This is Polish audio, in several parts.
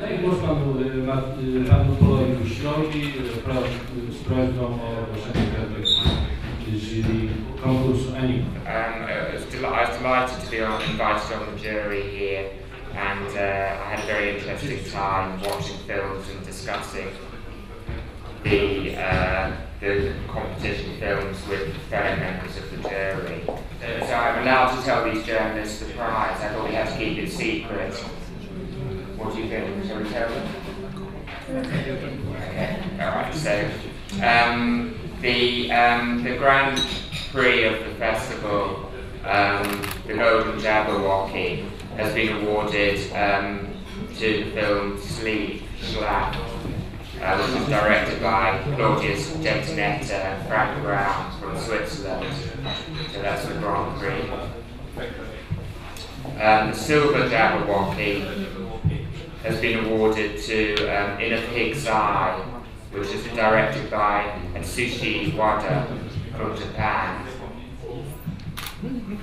No i głos panu panu Polowi o ogłoszenie jury. Um, I was delighted to be invited on the jury here and uh, I had a very interesting time watching films and discussing the, uh, the competition films with fellow members of the jury. So I'm allowed to tell these journalists the prize. I thought we had to keep it secret. You them? Okay. All right. So um, the um, the Grand Prix of the festival, um, the Golden Jabberwocky, has been awarded um, to the film Sleep Slap, uh, which was directed by Claudius Gentinetta and Frank Brown from Switzerland. So that's the Grand Prix. Um, the Silver Jabberwocky has been awarded to um, In a Pig's Eye, which is directed by Atsushi Wada from Japan.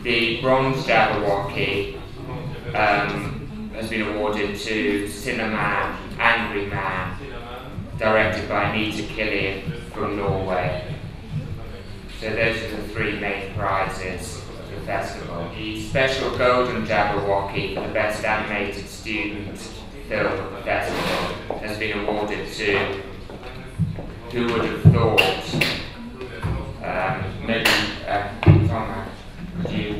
The Bronze Jabberwocky um, has been awarded to Cinnamon Angry Man, directed by Anita Killian from Norway. So those are the three main prizes of the festival. The special Golden Jabberwocky for the best animated student film of festival has been awarded to Who Would Have Thought? Um, maybe uh, Tom, could you,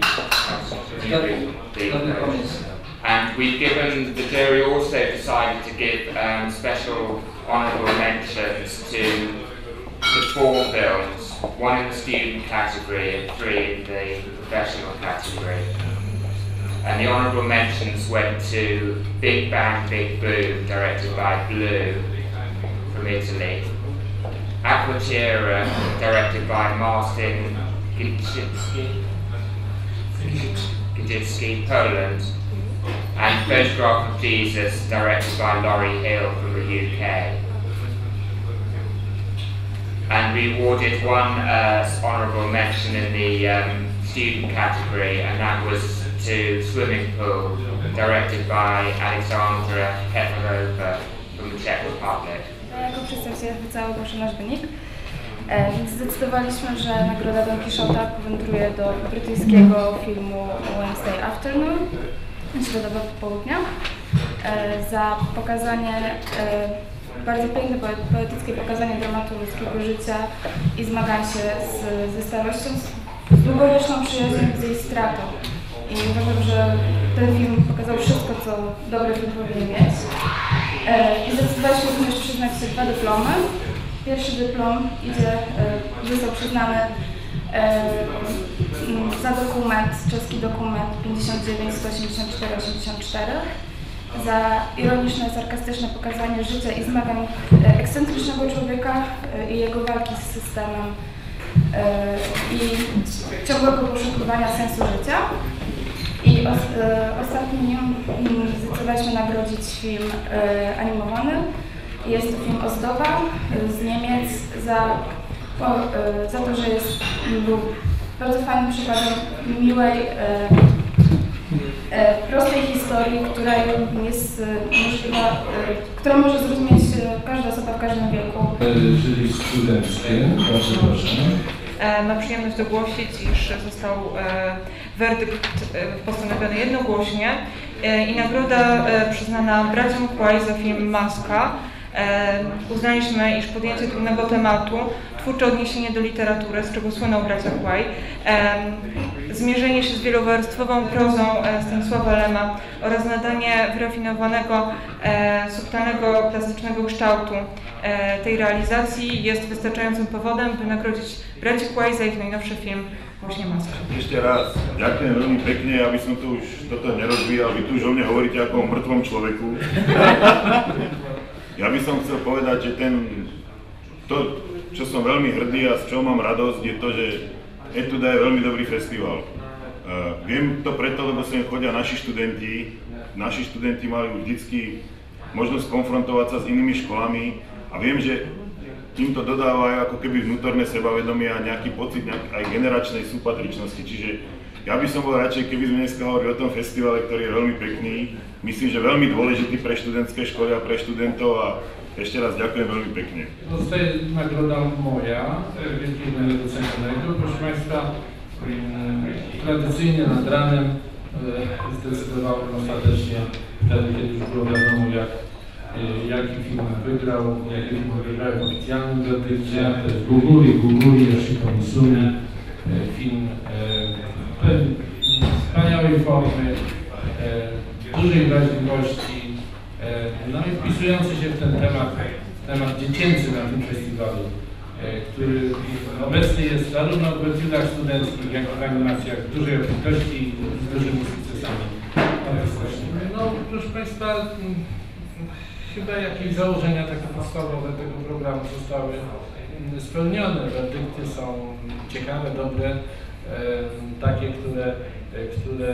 could you read the- and we've given, the jury also decided to give um, special honourable mentions to the four films, one in the student category and three in the professional category. And the honourable mentions went to Big Bang Big Boom, directed by Blue from Italy. Aquatira, directed by Martin Gijinski, Poland. And Photograph of Jesus, directed by Laurie Hill from the UK. And we awarded one uh, honourable mention in the um, student category, and that was to Swimming Pool, directed by Alexandra Petrovova from the Czech Republic. Ja jako przedstawiciel oficjalnie ogłoszę nasz wynik. E, zdecydowaliśmy, że nagroda Don Quixota powędruje do brytyjskiego filmu Wednesday Afternoon, środowe popołudnia, e, za pokazanie, e, bardzo piękne, poe- poetyckie pokazanie dramatu ludzkiego życia i zmaganie się z, ze starością, z, długowieczną przyjaźnią z jej stratą. I uważam, że ten film pokazał wszystko, co dobry film powinien mieć. I zdecydowaliśmy również przyznać się dwa dyplomy. Pierwszy dyplom idzie, e, został przyznany za dokument, czeski dokument 59 184 84 za ironiczne, sarkastyczne pokazanie życia i zmagań e, ekscentrycznego człowieka e, i jego walki z systemem i ciągłego poszukiwania sensu życia. E, ostatnim mm, zdecydowaliśmy nagrodzić film e, animowany. Jest to film Ozdoba e, z Niemiec za, po, za to, że jest, był bardzo fajnym przykładem miłej, prostej historii, która jest możliwa, którą może zrozumieć każda osoba w każdym wieku. Jury studenckie, bardzo proszę. E, Mam przyjemność ogłosić, iż został e, werdykt e, postanowiony jednogłośnie i nagroda przyznana braciom Kłaj za film Maska. Uznaliśmy, iż podjęcie trudnego tematu, twórcze odniesienie do literatury, z czego słyną bracia Kłaj, zmierzenie się z wielowarstwową prozą e, Stanisława Lema oraz nadanie wyrafinowanego, e, subtelnego, plastycznego kształtu e, tej realizacji jest wystarczającym powodem, by nagrodzić braci Kłaj za ich najnowszy film właśnie Maska. Ešte raz, ďakujem veľmi pekne, aby som to už toto nerozvíjal. Vy tu už o mne hovoríte ako o mŕtvom človeku. Ja by som chcel povedať, že ten, to, čo som veľmi hrdý a z čoho mám radosť, je to, že Etuda je veľmi dobrý festival. Uh, viem to preto, lebo sem chodia naši študenti. Naši študenti mali vždycky možnosť konfrontovať sa s inými školami a viem, že im to dodáva ako keby vnútorné sebavedomie a nejaký pocit nejak, aj generačnej súpatričnosti. Čiže ja by som bol radšej, keby sme dneska hovorili o tom festivale, ktorý je veľmi pekný, myslím, že veľmi dôležitý pre študentské školy a pre študentov a Ešte raz ďakujem veľmi pekne. Zostaje nagroda moja, e, wielkiego docenionego. Proszę Państwa, tradycyjnie nad ranem zdecydowałem ostatecznie, wtedy kiedy już było wiadomo jak, e, jaki film wygrał, jakie filmy wygrały w oficjalnym werdykcie. To jest Guguli, Guguli, Yoshiko Misumi. E, Film wspaniałej formy, e, dużej wrażliwości, e, no i wpisujący się w ten temat, temat dziecięcy na tym festiwalu, e, który obecny jest zarówno w werdylach studenckich, jak i w animacjach dużej obfitości i z dużymi sukcesami. No proszę Państwa, chyba jakieś założenia takie podstawowe tego programu zostały spełnione. Werdykty są ciekawe, dobre, takie, które, e, które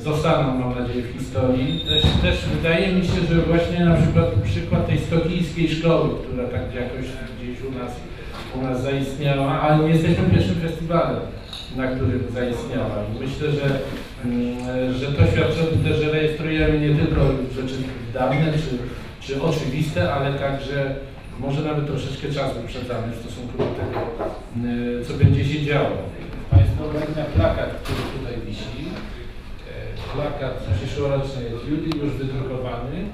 zostaną, mam nadzieję, w historii. Też, też wydaje mi się, że właśnie na przykład przykład tej stokijskiej szkoły, która tak jakoś gdzieś u nas, u nas zaistniała, ale nie jesteśmy pierwszym festiwalem, na którym zaistniała. Myślę, że, że to świadczy o tym że rejestrujemy nie tylko rzeczy dawne czy, czy oczywiste, ale także może nawet troszeczkę czas wyprzedzamy w stosunku do tego, co będzie się działo. Państwo ogarnia plakat, który tutaj wisi. E, Plakat przyszłorocznej jest już wydrukowany.